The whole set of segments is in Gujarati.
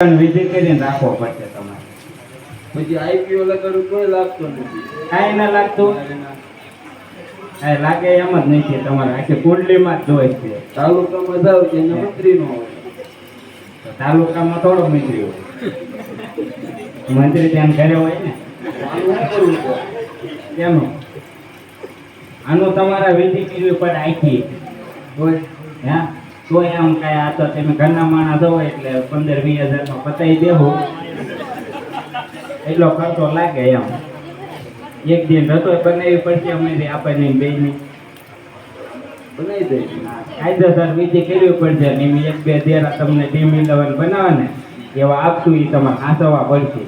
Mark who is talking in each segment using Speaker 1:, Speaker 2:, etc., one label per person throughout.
Speaker 1: પણ વિધિ કરીને રાખવો પડશે તમારે.
Speaker 2: પછી આઈપીઓ લગાડું કોઈ લાગતો નથી.
Speaker 1: કાંઈ ના લાગતું? કાંઈ લાગે એમ જ નથી તમારે આખી કુંડલીમાં જ જોઈ છે.
Speaker 2: તાલુકામાં જાવ એને મંત્રી નો હોય.
Speaker 1: તાલુકામાં થોડો મંત્રી હોય. મંત્રી ત્યાં ઘરે હોય ને? કેનું આનું તમારે વિધિ કરવી પડે આખી હા? તોય એમ કાંઈ આ તો તમે ઘરના માણસ હોય એટલે પંદર વીસ હજારમાં પતાવી દેવું. એટલો ખર્ચો લાગે એમ. એક દિન રસોઈ બનાવવી પડશે અમે આપણને બેની
Speaker 2: બનાવી દે.
Speaker 1: કાયદેસર વિધિ કરવી પડશે ને એક બે દેરા તમને ટીમ ઇલેવન બનાવે ને એવા આપશું એ તમારે હાંસવા પડશે.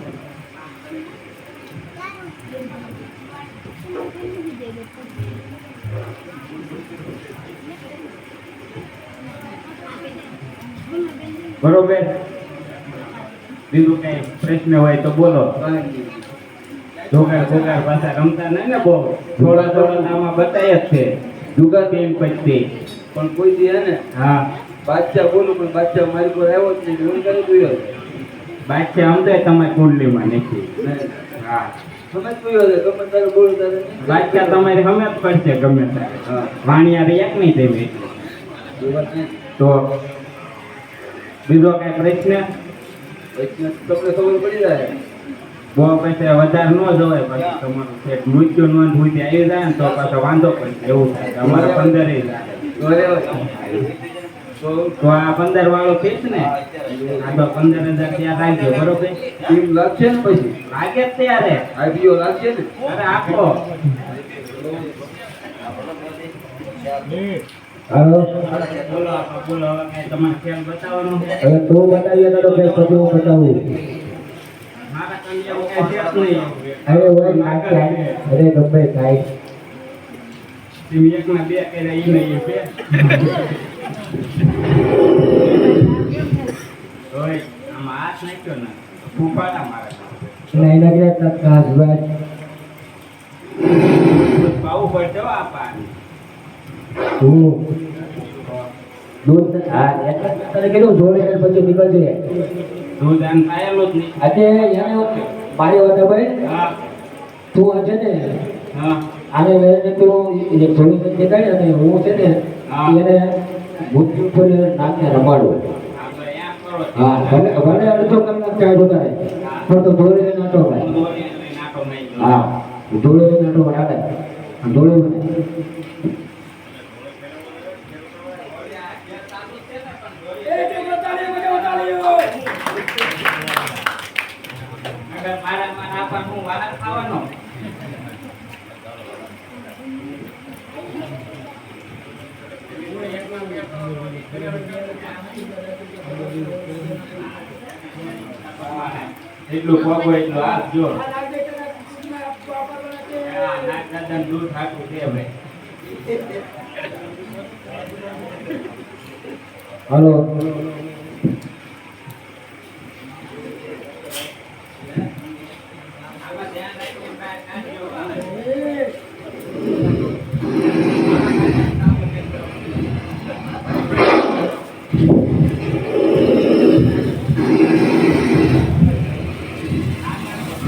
Speaker 1: બરોબર? બીજું કઈ પ્રશ્ન હોય તો બોલો. જોગાર જોગાર પાછા રમતા નહીં ને બહુ? થોડા થોડા આમાં બતાય જ છે. જુગા બેન પછી.
Speaker 2: પણ કોઈ દી હે ને?
Speaker 1: હા.
Speaker 2: બાદશાહ બોલું પણ બાદશાહ મારી કોઈ આવ્યો જ નહીં હું કરી ગયો.
Speaker 1: બાદશાહ આમ તો તમારી કુંડલીમાં નથી. હા.
Speaker 2: ગમે તારે
Speaker 1: તમારી હમે જ પડશે ગમે ત્યારે.
Speaker 2: હા.
Speaker 1: વાણિયા એક નહીં તેવી તો બીજો કઈ પ્રશ્ન?
Speaker 2: પ્રશ્ન તમને ખબર પડી જાય.
Speaker 1: બહુ પૈસા વધારે ન જવાય પછી તમારું મૃત્યુ નોંધ સુધી આવી જાય ને તો પાછો વાંધો પડે એવું થાય. અમારે પંદરે.
Speaker 2: તો
Speaker 1: આ પંદર વાળો ફીસ ને આ તો પંદર હજાર ત્યાં રાખજો બરોબર?
Speaker 2: ટીમ લાગશે ને પછી?
Speaker 1: લાગે ત્યારે.
Speaker 2: આઈપીઓ લાગશે ને?
Speaker 1: અરે આપો.
Speaker 3: હાલો
Speaker 1: હવે
Speaker 3: તું બતાવીએ તો કઈ હું બતાવું. અરે હોય નાખે અરે ગમે થાય.
Speaker 1: નહીં
Speaker 3: એના કરતા ખાસ વાત
Speaker 1: પાવું પડશે આ પાણી
Speaker 3: હું દૂધ હા એટલે તને કીધું જોડે પછી નીકળજે
Speaker 1: દૂધ આમ પાયેલું જ નહીં.
Speaker 3: આજે એને મારી વાત ભાઈ
Speaker 1: હા.
Speaker 3: તું આજે ને
Speaker 1: હા.
Speaker 3: આને મેં તું એક જોડી અને હું છે ને. એને મૃત્યુ પર નાખને રમાડું. હા ભલે ભલે અડધો કલાક ચાર જોતા પણ તો જોડે નાટો ભાઈ. હા જોડે નાટો રાડે જોડે મને
Speaker 1: અગર મારા ખાવાનો. એટલું પગો એટલું હાથ જો. દાદાને દૂધ હાકું છે ભાઈ
Speaker 3: હાલો.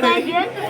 Speaker 1: 感
Speaker 4: 觉子。